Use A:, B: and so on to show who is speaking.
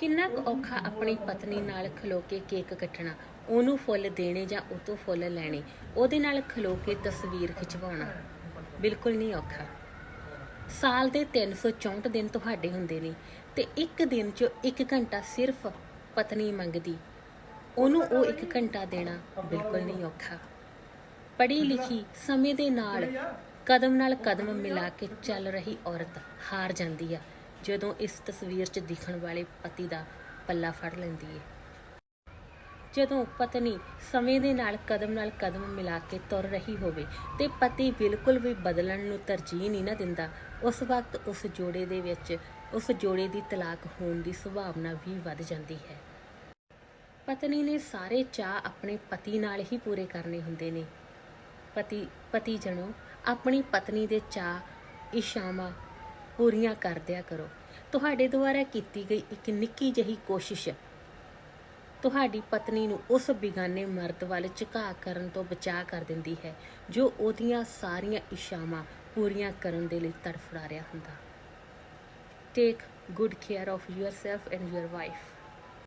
A: ਕਿੰਨਾ ਕੁ ਔਖਾ ਆਪਣੀ ਪਤਨੀ ਨਾਲ ਖਲੋ ਕੇ ਕੇਕ ਕੱਟਣਾ, ਉਹਨੂੰ ਫੁੱਲ ਦੇਣੇ ਜਾਂ ਉਹ ਤੋਂ ਫੁੱਲ ਲੈਣੇ, ਉਹਦੇ ਨਾਲ ਖਲੋ ਕੇ ਤਸਵੀਰ ਖਿਚਵਾਉਣਾ? ਬਿਲਕੁਲ ਨਹੀਂ ਔਖਾ। ਸਾਲ ਦੇ 364 ਦਿਨ ਤੁਹਾਡੇ ਹੁੰਦੇ ਨੇ ਤੇ ਇੱਕ ਦਿਨ 'ਚ ਇੱਕ ਘੰਟਾ ਸਿਰਫ ਪਤਨੀ ਮੰਗਦੀ। ਉਹਨੂੰ ਉਹ ਇੱਕ ਘੰਟਾ ਦੇਣਾ ਬਿਲਕੁਲ ਨਹੀਂ ਔਖਾ। ਪੜ੍ਹੀ ਲਿਖੀ ਸਮੇਂ ਦੇ ਨਾਲ ਕਦਮ ਨਾਲ ਕਦਮ ਮਿਲਾ ਕੇ ਚੱਲ ਰਹੀ ਔਰਤ ਹਾਰ ਜਾਂਦੀ ਆ। ਜਦੋਂ ਇਸ ਤਸਵੀਰ 'ਚ ਦਿਖਣ ਵਾਲੇ ਪਤੀ ਦਾ ਪੱਲਾ ਫੜ ਲੈਂਦੀ ਏ। ਜਦੋਂ ਪਤਨੀ ਸਮੇਂ ਦੇ ਨਾਲ ਕਦਮ ਨਾਲ ਕਦਮ ਮਿਲਾ ਕੇ ਤੁਰ ਰਹੀ ਹੋਵੇ ਤੇ ਪਤੀ ਬਿਲਕੁਲ ਵੀ ਬਦਲਣ ਨੂੰ ਤਰਜੀਹ ਨਹੀਂ ਨਾ ਦਿੰਦਾ, ਉਸ ਵਕਤ ਉਸ ਜੋੜੇ ਦੇ ਵਿੱਚ, ਉਸ ਜੋੜੇ ਦੀ ਤਲਾਕ ਹੋਣ ਦੀ ਸੰਭਾਵਨਾ ਵੀ ਵੱਧ ਜਾਂਦੀ ਹੈ। ਪਤਨੀ ਨੇ ਸਾਰੇ ਚਾਹ ਆਪਣੇ ਪਤੀ ਨਾਲ ਹੀ ਪੂਰੇ ਕਰਨੇ ਹੁੰਦੇ ਨੇ। ਪਤੀ ਪਤੀ ਜਣੋ ਆਪਣੀ ਪਤਨੀ ਦੇ ਚਾਹ ਇਸ਼ਾਵਾਂ ਪੂਰੀਆਂ ਕਰ ਦਿਆ ਕਰੋ। ਤੁਹਾਡੇ ਦੁਆਰਾ ਕੀਤੀ ਗਈ ਇੱਕ ਨਿੱਕੀ ਜਿਹੀ ਕੋਸ਼ਿਸ਼ ਤੁਹਾਡੀ ਪਤਨੀ ਨੂੰ ਉਸ ਬਿਗਾਨੇ ਮਰਦ ਵੱਲ ਝੁਕਾ ਕਰਨ ਤੋਂ ਬਚਾ ਕਰ ਦਿੰਦੀ ਹੈ, ਜੋ ਉਹਦੀਆਂ ਸਾਰੀਆਂ ਇਸ਼ਾਵਾਂ ਪੂਰੀਆਂ ਕਰਨ ਦੇ ਲਈ ਤੜਫੜਾ ਰਿਹਾ ਹੁੰਦਾ। Take good care of yourself and your wife.